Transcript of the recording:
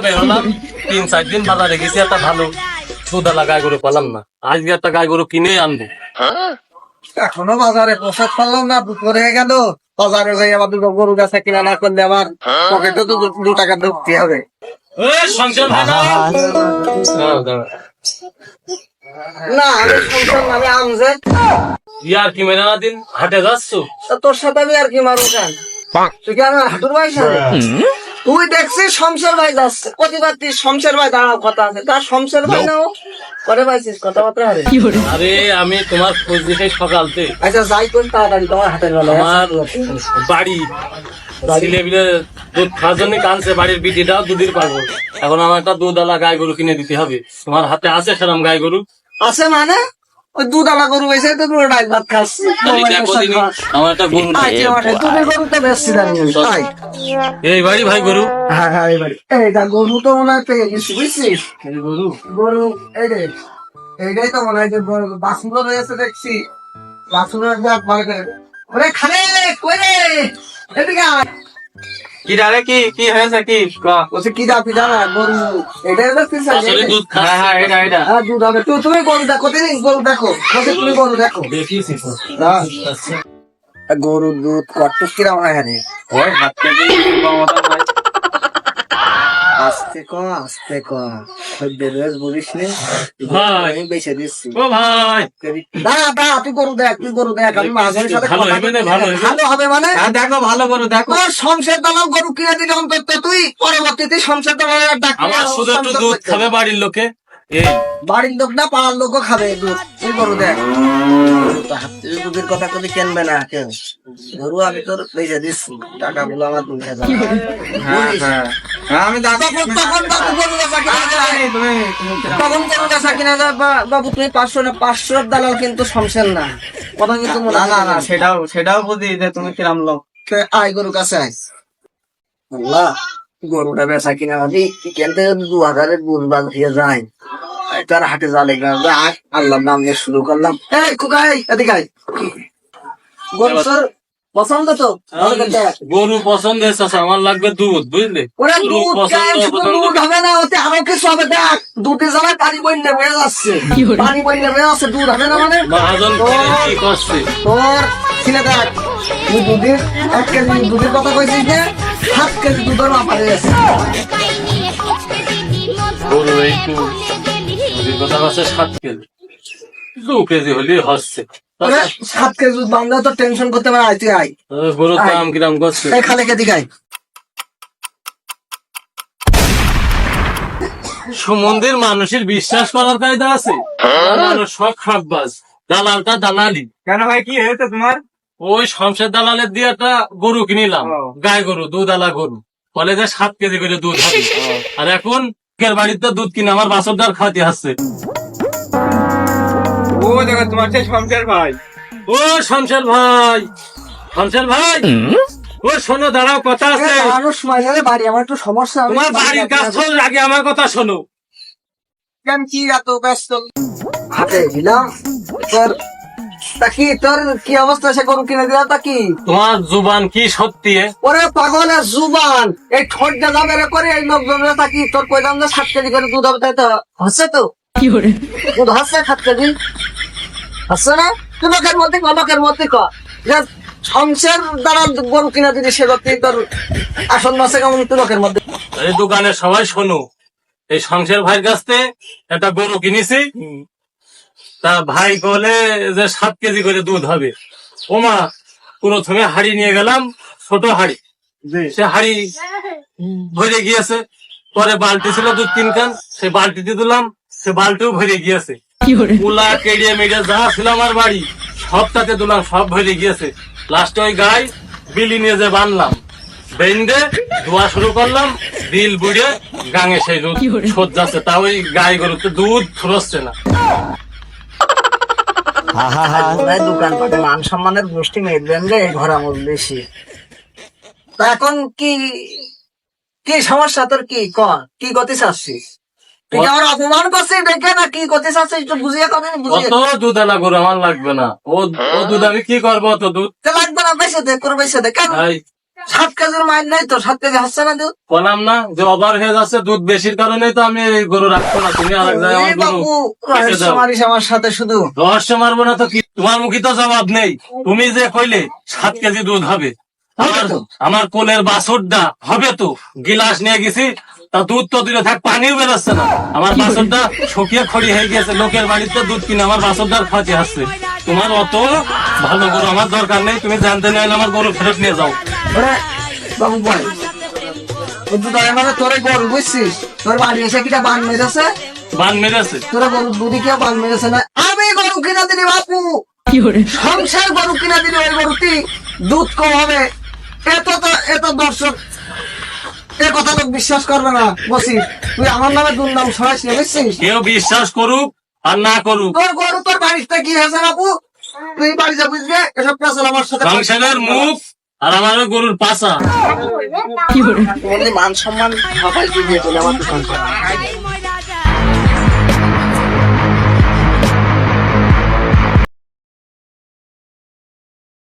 বেরোলাম তিন চার দিন বাজারে গেছি একটা ভালো দুধালা গাই গরু পেলাম না। আজকে একটা গাই গরু কিনে আনব। এখনও বাজারে পোশাক পারলাম না দুপুর গেল। বাজারে যাই আবার দুটো গরু গাছে কিনা না করলে আমার পকেটে তো দু- টাকা ঢুকতে হবে। এই সংসার ভাই না? দাঁড়াও, দাঁড়াও। না আমি শুনছিলাম আমি আমজে ইয়ার কি মেরে না দিন? হাটে যাচ্ছ? তোর সাথে আমি আর কি মারু কেন? তুই কি আমার হাঁটুর ভাই সাথে তুই দেখছিস শমশের ভাই যাচ্ছে। প্রতিবার তুই শমশের ভাই দাঁড়াও কথা আছে। তার শমশের ভাই নাও করে পাইছিস কথাবার্তা আরে। আমি তোমার খোঁজ দিতে সকালতে আচ্ছা যাই করি তাড়াতাড়ি তোমার হাতের বেলা আমার বাড়ি ছেলেপিলে দুধ খাওয়ার জন্য কানছে বাড়ির বিটিটাও দুধের পাবো এখন আমার একটা দুধালা গাই গরু কিনে দিতে হবে। তোমার হাতে আছে সেরকম গাই গরু? আছে মানে? ওই দুধ আলা গরু বেছে তো পুরো ডাল ভাত খাচ্ছি। তাহলে দেখো দিনি, আমার একটা গরু আচ্ছা মাঠে দুধের গরুটা বেশি দামি তাই এই বাড়ি ভাই গরু? হ্যাঁ হ্যাঁ এবারে এইটা গরু তো মনে হয় পেয়ে গেছি বুঝছিস? গরু? গরু এই রে এইটাই তো মনে হয় যে বাসুন রয়েছে দেখছি। যাক ভালো করে ওরে খালে কই রে? এদিকে আয়। কি ডালে কি কি হয়েছে কি? ক। বলছে কি দাবি জানা গরু এটাই দেখছিস আসলে দুধ হ্যাঁ হ্যাঁ এটা এটা। হ্যাঁ দুধ হবে। তুই তুমি গরু দেখো তুমি গরু দেখো। তুমি গরু দেখো। দেখিয়েছি গরুর দুধ কত কিরাম হয় ওই হাত আস্তে ক আস্তে ক। বেরোজ বলিস নে। আমি বেছে দিচ্ছি। ও ভাই। দা দা তুই গরু দেখ তুই গরু দেখ। আমি মাঝের সাথে ভালো হবে না, ভালো হবে। ভালো হবে মানে? হ্যাঁ দেখো ভালো করো দেখো। সংসার দালাল গরু কিনে দিলে অন্তত তুই পরবর্তীতে সংসার দালাল ডাক আমার শুধু একটু দুধ খাবে বাড়ির লোকে। এই। বাড়ির লোক না পাড়ার লোকও খাবে দুধ তুই গরু দেখ। দুধের কথা কদি কেনবে না কেউ গরু আমি তোর বেঁচে দিচ্ছি টাকা গুলো আমার আমি তখন বাবু গরু কিনা। তুমি তুমি তখন গরু বেচা কিনা বাবু তুমি পাঁচশো না পাঁচশোর দালাল কিন্তু সংসার না। কথা কিন্তু না না না। সেটাও সেটাও বুঝি যে তুমি কিরাম লোক। আয় গরু কাছে আয়। আল্লাহ গরুটা বেচা কিনা আমি কেন থেকে দু হাজারের বাদ দিয়ে যায়। তার হাটে জালে আয় আল্লাহর নাম নিয়ে শুরু করলাম। এই কুকাই এদিকে আয়। গরু তোর পছন্দ তো? ভালো করে দেখ। গরু পছন্দ আমার লাগবে দুধ বুঝলে? ওরে দুধ পছন্দ খায়, শুধু পছন্দ দুধ হবে না ওতে আরও কিছু হবে দেখ। দুধে জ্বালায় পানি বন্যা বেড়ে যাচ্ছে পানি বন্যা বেড়ে যাচ্ছে দুধ হবে না মানে? মহাজন কিনে কি করছে? তোর ছিলে দেখ তুই দুধের এক কেজি দুধের কথা কইছিস যে সাত কেজি দুধের মাপারে আছে। গরু কথা আছে সাত কেজি। দু কেজি হলে হচ্ছে। সাত কেজি দুধ বাংলা তো টেনশন করতে পারে আয় গরুর দাম কিরাম করছে। খালে আয়। সমুদ্রের মানুষের বিশ্বাস করার কায়দা আছে। মানুষ সব দালালটা দালালি। কেন ভাই কি হয়েছে তোমার? ওই শমশের দালালের দিয়ে একটা গরু কিনিলাম। গাই গরু দুধ আলা গরু। বলে যে সাত কেজি করে দুধ হবে। আর এখন লোকের বাড়িতে দুধ কিনে আমার বাসরদার খাওয়াতে আসছে। ও দেখো তোমার সেই শমশের ভাই। ও শমশের ভাই। শমশের ভাই? ও শোনো দাঁড়াও কথা আছে। মাইনারে বাড়ি আমার একটু সমস্যা তোমার বাড়ির কাজ চল আগে আমার কথা শোনো। কেন কি এত ব্যস্ত? হাতে দিলাম তা কি তোর কি অবস্থা সে গরু কিনে দিলাম তা কি তোমার জুবান কি সত্যি? ওরে পাগলের জুবান! এই ঠোঁট বেড়ে করে এই লোকজনরা তাকি তোর কইলাম না সাত কেজি করে দুধ হবে তাই তো? হচ্ছে তো? দুধ হচ্ছে সাত কেজি? হচ্ছে না? তুই লোকের মধ্যে ক লোকের মধ্যে ক? যে সংসার দ্বারা গরু কিনা দিলি সে তুই তোর আসন মাসে কেমন তুই লোকের মধ্যে? এই দোকানে সবাই শোনো এই শমশের ভাইয়ের কাছ থেকে একটা গরু কিনেছি তা ভাই বলে যে সাত কেজি করে দুধ হবে। ওমা প্রথমে হাড়ি নিয়ে গেলাম ছোট হাড়ি। সে হাড়ি ভরে গিয়েছে। পরে বালতি ছিল দু তিন কান সে বালতিতে দিলাম সে বালতিও ভরে গিয়েছে। কেড়িয়ে মেড়িয়ে যা ছিল আমার বাড়ি সবটাতে দিলাম সব ভরে গিয়েছে। লাস্টে ওই গাই বিলি নিয়ে যে বানলাম বেঁধে ধোয়া শুরু করলাম দিল বুড়ে গাঙে সেই দুধ যাচ্ছে। তা ওই গাই গরুতে দুধ ফুরোচ্ছে না। দোকান পাটে মান সম্মানের গোষ্ঠী মেয়েদের রে ঘোরা বেশি। তা এখন কি কি সমস্যা তোর কি? ক কি গতি চাচ্ছিস? তুই আমার অপমান করছিস দেখে না কি গতি চাচ্ছিস? একটু বুঝিয়ে কবে বুঝিয়ে অত দুধ গরু আমার লাগবে না। ও ও দুধ আমি কি করব অত দুধ? তো লাগবে না বেশি দে করে বেশি দে। কেন? সাত কেজির নাই তো সাত কেজি হচ্ছে না দুধ? বললাম না যে ওভার হয়ে যাচ্ছে দুধ বেশির কারণে তো আমি এই গরু রাখব না তুমি এই আমার সাথে শুধু। রহস্য মারবো না তো কি? তোমার মুখে তো জবাব নেই। তুমি যে কইলে সাত কেজি দুধ হবে আমার তো। কোলের বাছুরটা হবে তো। গিলাস নিয়ে গেছি তা দুধ তো দিলে থাক পানিও বেরোচ্ছে না। আমার বাছুরটা শুকিয়ে খড়ি হয়ে গেছে লোকের বাড়িতে দুধ কিনে আমার বাছুরটার ক্ষতি আসছে তোমার অত ভালো গরু আমার দরকার নেই তুমি জানতে নাইলে আমার গরু ফেরত নিয়ে যাও। ওরে বাবু বল। দুধ হয় মানে তোরে গরু বুঝছিস? তোর বাড়ি এসে কিটা বান মেরেছে? বান মেরেছে? তোরা গরু দুধি কেউ বান মেরেছে না? আমি গরু কিনা দিলি বাপু। সংসার গরু কিনা দিলি ওই গরুটি। দুধ কম হবে। এত তো এত দর্শক। এ কথা তো বিশ্বাস করবে না বসি। তুই আমার নামে দুর্নাম ছড়াইছি বুঝছিস? কেউ বিশ্বাস করুক আর না করুক। তোর গরু তোর বাড়িতে কি হয়েছে বাপু? তুই বাড়ি যা বুঝবে এসব পেছাল আমার সাথে। সংসারের মুখ আর আমার গরুর পাশা। মান সম্মান সবাই দিয়ে চলে আমার দোকান